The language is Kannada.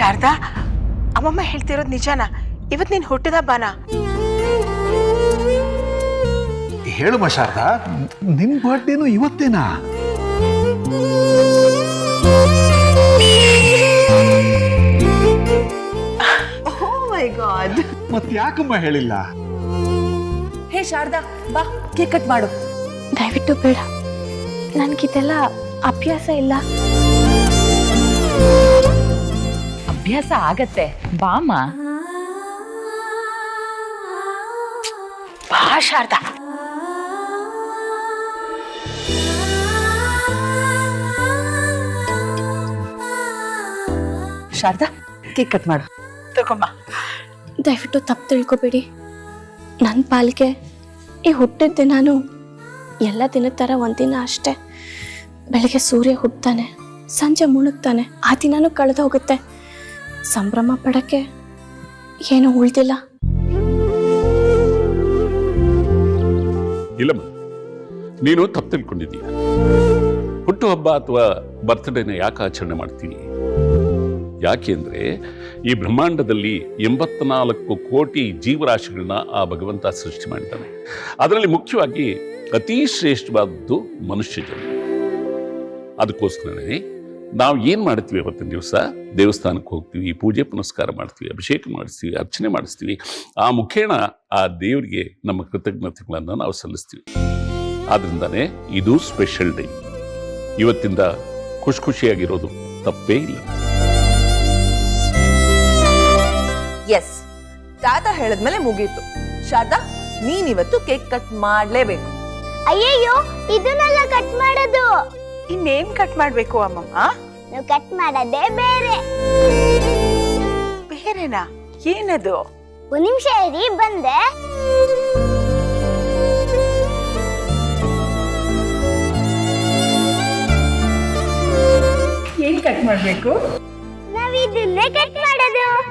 ಶಾರದಾ ಅಮ್ಮಮ್ಮ ಹೇಳ್ತಿರೋದು ನಿಜಾನ? ಇವತ್ತು ನೀನು ಹುಟ್ಟಿದ ಬಾನ? ಹೇಳುವ ಶಾರದಾ. ನಿನ್ ಬರ್ಡೇನು ಇವತ್ತೇನಾ? ಓ ಮೈ ಗಾಡ್. ಮತ್ ಯಾಕಮ್ಮ ಹೇಳಿಲ್ಲ? ಹೇ ಶಾರದಾ ಬಾ ಕೇಕ್ ಕಟ್ ಮಾಡು. ದಯವಿಟ್ಟು ಬೇಡ. ನನ್ಗಿದೆಲ್ಲ ಅಭ್ಯಾಸ ಇಲ್ಲ. ಅಭ್ಯಾಸ ಆಗತ್ತೆ. ಬಾಮ ಬಾ, ಶಾರದಾ. ಕೇಕ್ ಕಟ್ ಮಾಡು. ತಗೊಂಬ. ದಯವಿಟ್ಟು ತಪ್ಪು ತಿಳ್ಕೊಬೇಡಿ. ನನ್ನ ಪಾಲಿಗೆ ಈ ಹುಟ್ಟಿದ ದಿನಾನು ಎಲ್ಲ ದಿನದ ಥರ ಒಂದಿನ ಅಷ್ಟೇ. ಬೆಳಗ್ಗೆ ಸೂರ್ಯ ಹುಟ್ಟುತ್ತಾನೆ ಸಂಜೆ ಮುಳುಗ್ತಾನೆ, ಆ ದಿನಾನು ಕಳೆದು ಹೋಗುತ್ತೆ ಸಂಭ್ರಮ ಪಡಕ್ಕೆ ಏನು ಉಳ್ದಿಲ್ಲ. ಇಲ್ಲಮ್ಮ ನೀನು ತಪ್ಪು ತಿಳ್ಕೊಂಡಿದ್ದೀಯ. ಹುಟ್ಟುಹಬ್ಬ ಅಥವಾ ಬರ್ತ್ಡೇನ ಯಾಕೆ ಆಚರಣೆ ಮಾಡ್ತೀನಿ? ಯಾಕೆ ಅಂದರೆ ಈ ಬ್ರಹ್ಮಾಂಡದಲ್ಲಿ ಎಂಬತ್ನಾಲ್ಕು ಕೋಟಿ ಜೀವರಾಶಿಗಳನ್ನ ಆ ಭಗವಂತ ಸೃಷ್ಟಿ ಮಾಡಿದ್ದಾನೆ. ಅದರಲ್ಲಿ ಮುಖ್ಯವಾಗಿ ಅತಿ ಶ್ರೇಷ್ಠವಾದದ್ದು ಮನುಷ್ಯ ಜನ್ಮ. ಅದಕ್ಕೋಸ್ಕರನೇ ನಾವು ಏನು ಮಾಡ್ತೀವಿ ಅವತ್ತಿನ ದಿವಸ? ದೇವಸ್ಥಾನಕ್ಕೆ ಹೋಗ್ತೀವಿ ಪೂಜೆ ಪುನಸ್ಕಾರ ಮಾಡ್ತೀವಿ ಅಭಿಷೇಕ ಮಾಡಿಸ್ತೀವಿ ಅರ್ಚನೆ ಮಾಡಿಸ್ತೀವಿ. ಆ ಮುಖೇಣ ಆ ದೇವರಿಗೆ ನಮ್ಮ ಕೃತಜ್ಞತೆಗಳನ್ನು ನಾವು ಸಲ್ಲಿಸ್ತೀವಿ. ಆದ್ರಿಂದಾನೇ ಇದು ಸ್ಪೆಷಲ್ ಡೇ ಇವತ್ತಿಂದ ಖುಷಿ ಖುಷಿಯಾಗಿರೋದು ತಪ್ಪೇ ಇಲ್ಲ. ಎಸ್ ತಾತ ಹೇಳದ್ಮೇಲೆ ಮುಗೀತು. ಶಾರದಾ ನೀನಿವತ್ತು ಕೇಕ್ ಕಟ್ ಮಾಡ್ಲೇಬೇಕು. ಅಯ್ಯಯ್ಯೋ ಇದನ್ನೆಲ್ಲ ಕಟ್ ಮಾಡೋದು ಇನ್ನೇನ್ ಕಟ್ ಮಾಡ್ಬೇಕು ಅಮ್ಮಮ್ಮ ನೀವು ಕಟ್ ಮಾಡೋದೇ ಬೇರೆ. ಬೇರೆನಾ? ಏನದು? ಒಂದ್ ನಿಮಿಷ ಇರಿ ಬಂದೆ. ಏನ್ ಕಟ್ ಮಾಡ್ಬೇಕು? ನಾವ್ ಇದನ್ನೇ ಕಟ್ ಮಾಡೋದು.